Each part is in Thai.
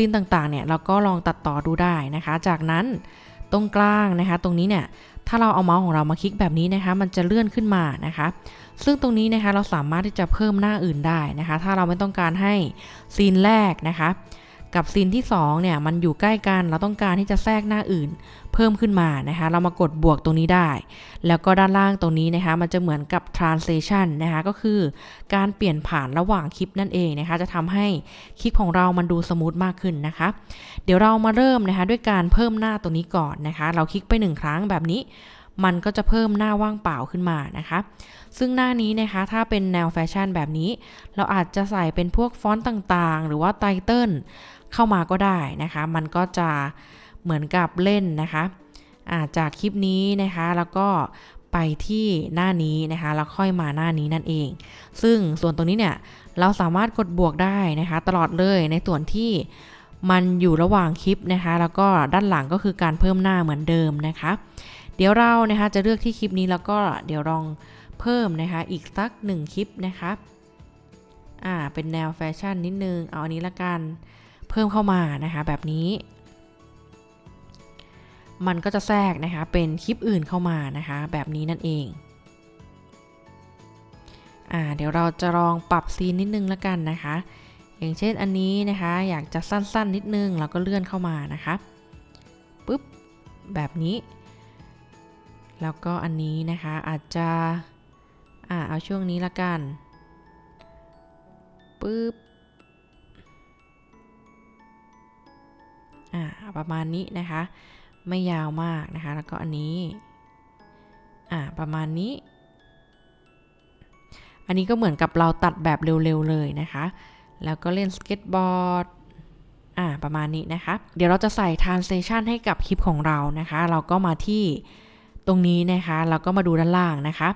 ซีนต่างๆเนี่ยเราก็ลองตัดต่อดูได้นะคะ จากนั้นตรงกลางนะคะ ตรงนี้เนี่ยถ้าเราเอาเมาส์ของเรามาคลิกแบบนี้นะคะ มันจะเลื่อนขึ้นมานะคะ ซึ่งตรงนี้นะคะเราสามารถที่จะเพิ่มหน้าอื่นได้นะคะ ถ้าเราไม่ต้องการให้ซีนแรกนะคะ กับซีนที่2เนี่ยมันอยู่ใกล้กันเราต้องการที่จะแทรกหน้าอื่น เพิ่มขึ้นมานะคะ เรามากดบวกตรงนี้ได้ แล้วก็ด้านล่างตรงนี้นะคะ มันจะเหมือนกับ translation นะคะก็คือการเปลี่ยนผ่านระหว่างคลิปนั่นเองนะคะ จะทำให้คลิปของเรามันดูสมูทมากขึ้นนะคะ เดี๋ยวเรามาเริ่มนะคะด้วยการเพิ่มหน้าตัวนี้ก่อนนะคะ เราคลิกไปหนึ่งครั้งแบบนี้ มันก็จะเพิ่มหน้าว่างเปล่าขึ้นมานะคะ ซึ่งหน้านี้นะคะถ้าเป็นแนวแฟชั่นแบบนี้ เราอาจจะใส่เป็นพวกฟอนต์ต่างๆ หรือว่าไตเติลเข้ามาก็ได้นะคะ มันก็จะเหมือนกับเล่นนะคะาจากคลิปนี้นะคะแล้วก็ไปที่หน้านี้นะคะแล้วค่อยมาหน้านี้นั่นเอง ซึ่งส่วนตรงนี้เนี่ยเราสามารถกดบวกได้นะคะ ตลอดเลยในส่วนที่มันอยู่ระหว่างคลิปนะคะ แล้วก็ด้านหลังก็คือการเพิ่มหน้าเหมือนเดิมนะคะ เดี๋ยวเรานะคะจะเลือกที่คลิปนี้แล้วก็เดี๋ยวลองเพิ่มนะคะอีกสักหนึ่งคลิปนะคะอ่าเป็นแนวแฟชั่นนิดนึงเอาอันนี้ละกันเพิ่มเข้ามานะคะแบบนี้ มันก็จะแทรกนะคะเป็นคลิปอื่นเข้ามานะคะแบบนี้นั่นเองอ่าเดี๋ยวเราจะลองปรับซีนนิดนึงละกันนะคะ อย่างเช่นอันนี้นะคะอยากจะสั้นๆนิดนึงเราก็เลื่อนเข้ามานะคะปุ๊บแบบนี้ แล้วก็อันนี้นะคะอาจจะอ่าเอาช่วงนี้ละกันปุ๊บอ่าประมาณนี้นะคะ ไม่ยาวมากนะคะ แล้วก็อันนี้อ่าประมาณนี้ อันนี้ก็เหมือนกับเราตัดแบบเร็วๆเลยนะคะ แล้วก็เล่นสเก็ตบอร์ดอ่าประมาณนี้นะคะ เดี๋ยวเราจะใส่ translation ให้กับคลิปของเรานะคะ เราก็มาที่ ตรงนี้นะคะเราก็มาดูด้านล่างนะคะ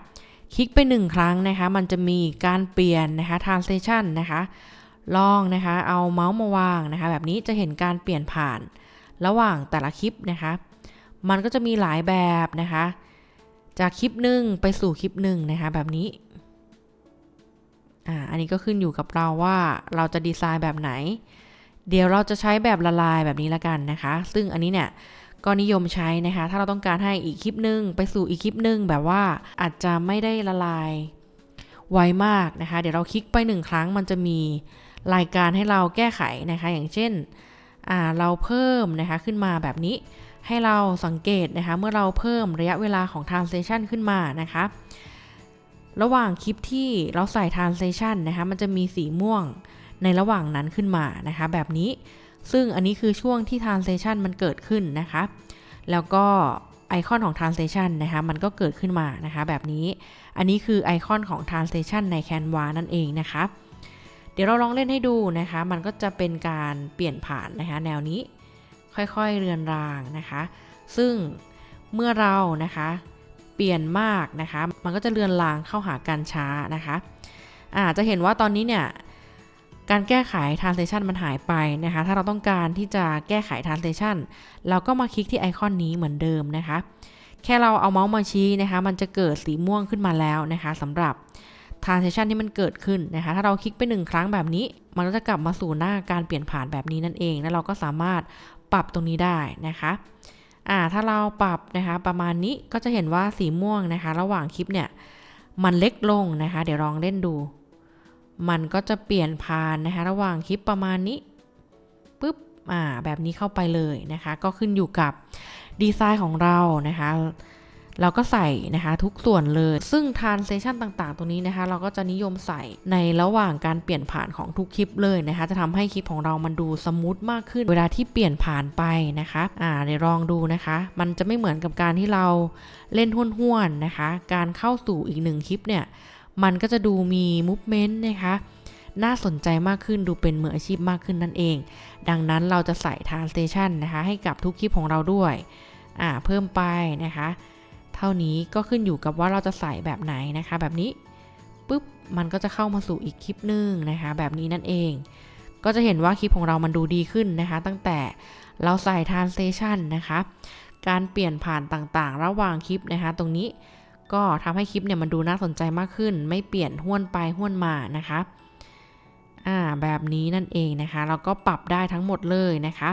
คลิกไปหนึ่งครั้งนะคะ มันจะมีการเปลี่ยนนะคะ translation นะคะ ลองนะคะ เอาเมาส์มาวางนะคะ แบบนี้จะเห็นการเปลี่ยนผ่านระหว่างแต่ละคลิปนะคะ มันก็จะมีหลายแบบนะคะ จากคลิปหนึ่งไปสู่คลิปหนึ่งนะคะ แบบนี้อ่าอันนี้ก็ขึ้นอยู่กับเราว่าเราจะดีไซน์แบบไหน เดี๋ยวเราจะใช้แบบละลายแบบนี้ละกันนะคะ ซึ่งอันนี้เนี่ย ก็นิยมใช้นะคะ ถ้าเราต้องการให้อีกคลิปหนึ่งไปสู่อีกคลิปหนึ่งแบบว่าอาจจะไม่ได้ละลายไวมากนะคะ เดี๋ยวเราคลิกไปหนึ่งครั้งมันจะมีรายการให้เราแก้ไขนะคะ อย่างเช่นเราเพิ่มนะคะขึ้นมาแบบนี้ให้เราสังเกตนะคะ เมื่อเราเพิ่มระยะเวลาของ translation ขึ้นมานะคะ ระหว่างคลิปที่เราใส่ translation นะคะ มันจะมีสีม่วงในระหว่างนั้นขึ้นมานะคะ แบบนี้ ซึ่งอันนี้คือช่วงที่ translation มันเกิดขึ้นนะคะ แล้วก็ไอคอนของ translation นะคะ มันก็เกิดขึ้นมานะคะ แบบนี้ อันนี้คือไอคอนของ translation ใน Canva นั่นเองนะคะ เดี๋ยวเราลองเล่นให้ดูนะคะ มันก็จะเป็นการเปลี่ยนผ่านนะคะ แนวนี้ ค่อยๆ เรือนรางนะคะ ซึ่งเมื่อเรานะคะ เปลี่ยนมากนะคะ มันก็จะเรือนรางเข้าหาการช้านะคะอาจจะเห็นว่าตอนนี้เนี่ย การแก้ไข translation มันหายไปนะคะ ถ้าเราต้องการที่จะแก้ไข translation เราก็มาคลิกที่ไอคอนนี้เหมือนเดิมนะคะ แค่เราเอาเมาส์มาชี้นะคะ มันจะเกิดสีม่วงขึ้นมาแล้วนะคะสำหรับ transition ที่มันเกิดขึ้นนะคะ ถ้าเราคลิกไปหนึ่งครั้งแบบนี้ มันก็จะกลับมาสู่หน้าการเปลี่ยนผ่านแบบนี้นั่นเอง แล้วเราก็สามารถปรับตรงนี้ได้นะคะอ่าถ้าเราปรับนะคะประมาณนี้ก็จะเห็นว่าสีม่วงนะคะ ระหว่างคลิปเนี่ยมันเล็กลงนะคะ เดี๋ยวลองเล่นดู มันก็จะเปลี่ยนผ่านนะคะระหว่างคลิปประมาณนี้ปุ๊บอ่าแบบนี้เข้าไปเลยนะคะ ก็ขึ้นอยู่กับดีไซน์ของเรานะคะเราก็ใส่นะคะทุกส่วนเลย ซึ่ง translation ต่างๆตรงนี้นะคะ เราก็จะนิยมใส่ในระหว่างการเปลี่ยนผ่านของทุกคลิปเลยนะคะ จะทำให้คลิปของเรามันดูสมูทมากขึ้น เวลาที่เปลี่ยนผ่านไปนะคะ อ่าเดี๋ยวลองดูนะคะ มันจะไม่เหมือนกับการที่เราเล่นห้วนๆนะคะ การเข้าสู่อีกหนึ่งคลิปเนี่ย มันก็จะดูมี movement นะคะน่าสนใจมากขึ้นดูเป็นมืออาชีพมากขึ้นนั่นเอง ดังนั้นเราจะใส่ translation นะคะ ให้กับทุกคลิปของเราด้วยอ่าเพิ่มไปนะคะ เท่านี้ก็ขึ้นอยู่กับว่าเราจะใส่แบบไหนนะคะ แบบนี้ปุ๊บมันก็จะเข้ามาสู่อีกคลิปหนึ่งนะคะ แบบนี้นั่นเอง ก็จะเห็นว่าคลิปของเรามันดูดีขึ้นนะคะ ตั้งแต่เราใส่ translation นะคะ การเปลี่ยนผ่านต่างๆ ระหว่างคลิปนะคะ ตรงนี้ ก็ทำให้คลิปเนี่ยมันดูน่าสนใจมากขึ้น ไม่เปลี่ยนห้วนไปห้วนมานะคะอ่าแบบนี้นั่นเองนะคะ เราก็ปรับได้ทั้งหมดเลยนะคะ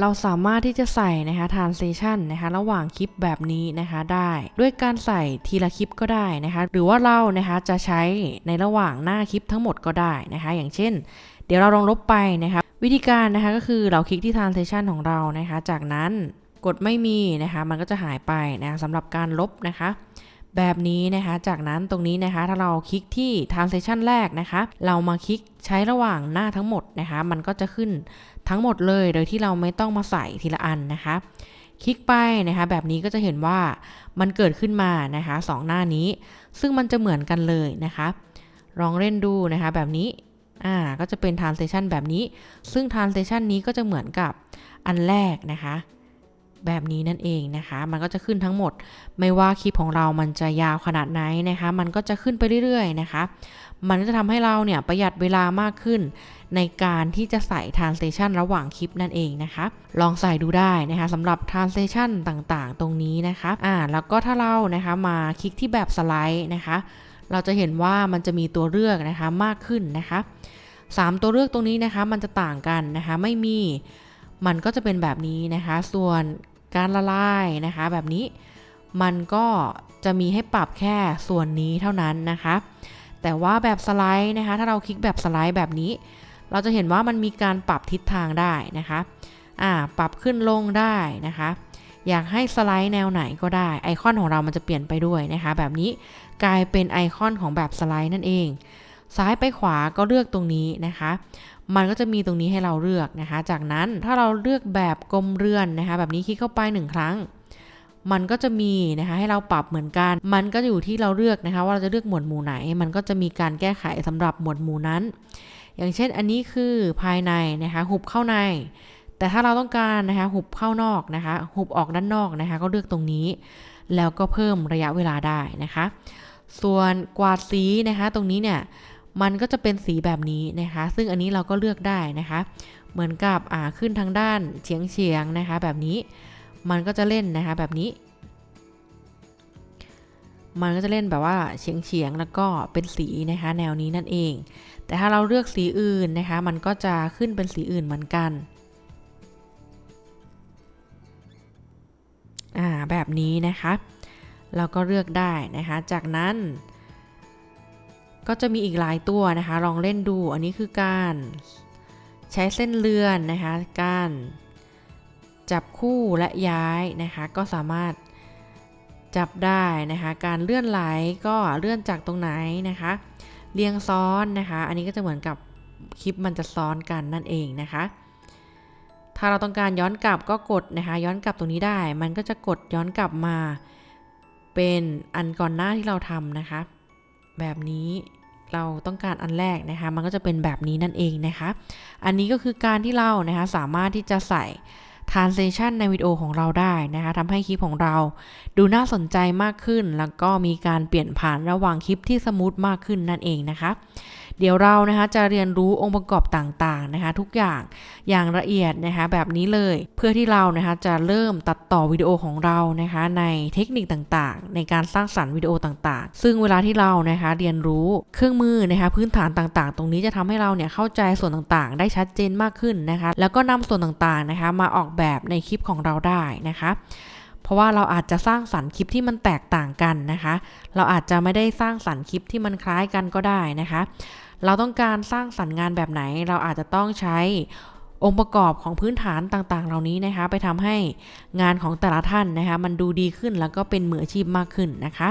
เราสามารถที่จะใส่นะคะ transition นะคะระหว่างคลิปแบบนี้นะคะได้ ด้วยการใส่ทีละคลิปก็ได้นะคะ หรือว่าเรานะคะจะใช้ในระหว่างหน้าคลิปทั้งหมดก็ได้นะคะ อย่างเช่น เดี๋ยวเราลองลบไปนะคะ วิธีการนะคะก็คือเราคลิกที่ transition ของเรานะคะ จากนั้น กดไม่มีนะคะมันก็จะหายไปนะคะสำหรับการลบนะคะแบบนี้นะคะ จากนั้นตรงนี้นะคะ ถ้าเราคลิกที่ transition แรกนะคะ เรามาคลิกใช้ระหว่างหน้าทั้งหมดนะคะ มันก็จะขึ้นทั้งหมดเลย โดยที่เราไม่ต้องมาใส่ทีละอันนะคะ คลิกไปนะคะ แบบนี้ก็จะเห็นว่ามันเกิดขึ้นมานะคะสองหน้านี้ ซึ่งมันจะเหมือนกันเลยนะคะ ลองเล่นดูนะคะ แบบนี้อ่าก็จะเป็น transition แบบนี้ ซึ่ง transition นี้ก็จะเหมือนกับอันแรกนะคะ แบบนี้นั่นเองนะคะ มันก็จะขึ้นทั้งหมด ไม่ว่าคลิปของเรามันจะยาวขนาดไหนนะคะ มันก็จะขึ้นไปเรื่อยๆนะคะ มันจะทำให้เราเนี่ยประหยัดเวลามากขึ้น ในการที่จะใส่ translation ระหว่างคลิปนั่นเองนะคะ ลองใส่ดูได้นะคะสำหรับ translation ต่างๆ ตรงนี้นะคะอ่าแล้วก็ถ้าเรานะคะมาคลิกที่แบบสไลด์นะคะ เราจะเห็นว่ามันจะมีตัวเลือกนะคะมากขึ้นนะคะสามตัวเลือกตรงนี้นะคะมันจะต่างกันนะคะ ไม่มี มันก็จะเป็นแบบนี้นะคะ ส่วนการละลายนะคะ แบบนี้มันก็จะมีให้ปรับแค่ส่วนนี้เท่านั้นนะคะ แต่ว่าแบบสไลด์นะคะ ถ้าเราคลิกแบบสไลด์แบบนี้ เราจะเห็นว่ามันมีการปรับทิศทางได้นะคะอ่าปรับขึ้นลงได้นะคะ อยากให้สไลด์แนวไหนก็ได้ ไอคอนของเรามันจะเปลี่ยนไปด้วยนะคะ แบบนี้กลายเป็นไอคอนของแบบสไลด์นั่นเอง ซ้ายไปขวาก็เลือกตรงนี้นะคะ มันก็จะมีตรงนี้ให้เราเลือกนะคะ จากนั้นถ้าเราเลือกแบบกลมเรือนนะคะ แบบนี้คลิกเข้าไปหนึ่งครั้ง มันก็จะมีนะคะให้เราปรับเหมือนกัน มันก็อยู่ที่เราเลือกนะคะ ว่าเราจะเลือกหมวดหมู่ไหน มันก็จะมีการแก้ไขสำหรับหมวดหมู่นั้น อย่างเช่นอันนี้คือภายในนะคะ หุบเข้าใน แต่ถ้าเราต้องการนะคะหุบเข้านอกนะคะ หุบออกด้านนอกนะคะ ก็เลือกตรงนี้ แล้วก็เพิ่มระยะเวลาได้นะคะ ส่วนกวาดสีนะคะ ตรงนี้เนี่ย มันก็จะเป็นสีแบบนี้นะคะ ซึ่งอันนี้เราก็เลือกได้นะคะ เหมือนกับอ่าขึ้นทางด้านเฉียงเฉียงนะคะ แบบนี้มันก็จะเล่นนะคะแบบนี้ มันก็จะเล่นแบบว่าเฉียงเฉียงแล้วก็เป็นสีนะคะ แนวนี้นั่นเอง แต่ถ้าเราเลือกสีอื่นนะคะ มันก็จะขึ้นเป็นสีอื่นเหมือนกันอ่าแบบนี้นะคะ เราก็เลือกได้นะคะ จากนั้น ก็จะมีอีกหลายตัวนะคะ ลองเล่นดูอันนี้คือการใช้เส้นเลื่อนนะคะ การจับคู่และย้ายนะคะ ก็สามารถจับได้นะคะ การเลื่อนไหลก็เลื่อนจากตรงไหนนะคะ เรียงซ้อนนะคะ อันนี้ก็จะเหมือนกับคลิปมันจะซ้อนกันนั่นเองนะคะ ถ้าเราต้องการย้อนกลับก็กดนะคะ ย้อนกลับตรงนี้ได้ มันก็จะกดย้อนกลับมา เป็นอันก่อนหน้าที่เราทำนะคะ แบบนี้เราต้องการอันแรกนะคะ มันก็จะเป็นแบบนี้นั่นเองนะคะ อันนี้ก็คือการที่เรานะคะสามารถที่จะใส่ translation ในวิดีโอของเราได้นะคะทำให้คลิปของเราดูน่าสนใจมากขึ้น แล้วก็มีการเปลี่ยนผ่านระหว่างคลิปที่สมูทมากขึ้นนั่นเองนะคะ เดี๋ยวเรานะคะจะเรียนรู้องค์ประกอบต่างๆนะคะ ทุกอย่างอย่างละเอียดนะคะแบบนี้เลยเพื่อที่เรานะคะจะเริ่มตัดต่อวิดีโอของเรานะคะในเทคนิคต่างๆ ในการสร้างสรรค์วิดีโอต่างๆ ซึ่งเวลาที่เรานะคะเรียนรู้เครื่องมือนะคะพื้นฐานต่างๆ ตรงนี้จะทำให้เราเนี่ยเข้าใจส่วนต่างๆ ได้ชัดเจนมากขึ้นนะคะแล้วก็นำส่วนต่างๆนะคะมาออกแบบในคลิปของเราได้นะคะเพราะว่าเราอาจจะสร้างสรรค์คลิปที่มันแตกต่างกันนะคะ เราอาจจะไม่ได้สร้างสรรค์คลิปที่มันคล้ายกันก็ได้นะคะ เราต้องการสร้างสรรค์งานแบบไหน เราอาจจะต้องใช้องค์ประกอบของพื้นฐานต่างๆ เหล่านี้นะคะ ไปทำให้งานของแต่ละท่านนะคะ มันดูดีขึ้นแล้วก็เป็นมืออาชีพมากขึ้นนะคะ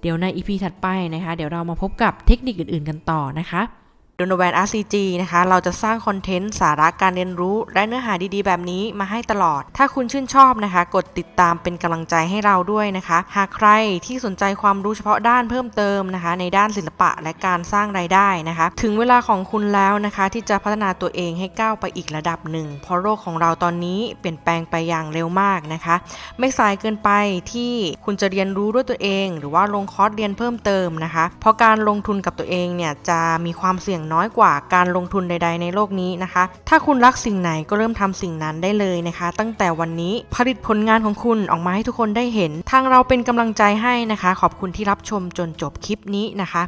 เดี๋ยวใน EP ถัดไปนะคะ เดี๋ยวเรามาพบกับเทคนิคอื่น ๆ กันต่อนะคะ โดนแวน RCG นะคะ เราจะสร้างคอนเทนต์สาระการเรียนรู้ และเนื้อหาดีๆ แบบนี้มาให้ตลอด ถ้าคุณชื่นชอบนะคะ กดติดตามเป็นกำลังใจให้เราด้วยนะคะ หากใครที่สนใจความรู้เฉพาะด้านเพิ่มเติมนะคะ ในด้านศิลปะและการสร้างรายได้นะคะ ถึงเวลาของคุณแล้วนะคะ ที่จะพัฒนาตัวเองให้ก้าวไปอีกระดับหนึ่ง เพราะโลกของเราตอนนี้เปลี่ยนแปลงไปอย่างเร็วมากนะคะ ไม่สายเกินไปที่คุณจะเรียนรู้ด้วยตัวเอง หรือว่าลงคอร์สเรียนเพิ่มเติมนะคะ เพราะการลงทุนกับตัวเองเนี่ยจะมีความเสี่ยงน้อยกว่าการลงทุนใด ๆ ในโลกนี้นะคะ ถ้าคุณรักสิ่งไหนก็เริ่มทำสิ่งนั้นได้เลยนะคะ ตั้งแต่วันนี้ผลิตผลงานของคุณออกมาให้ทุกคนได้เห็น ทางเราเป็นกำลังใจให้นะคะ ขอบคุณที่รับชมจนจบคลิปนี้นะคะ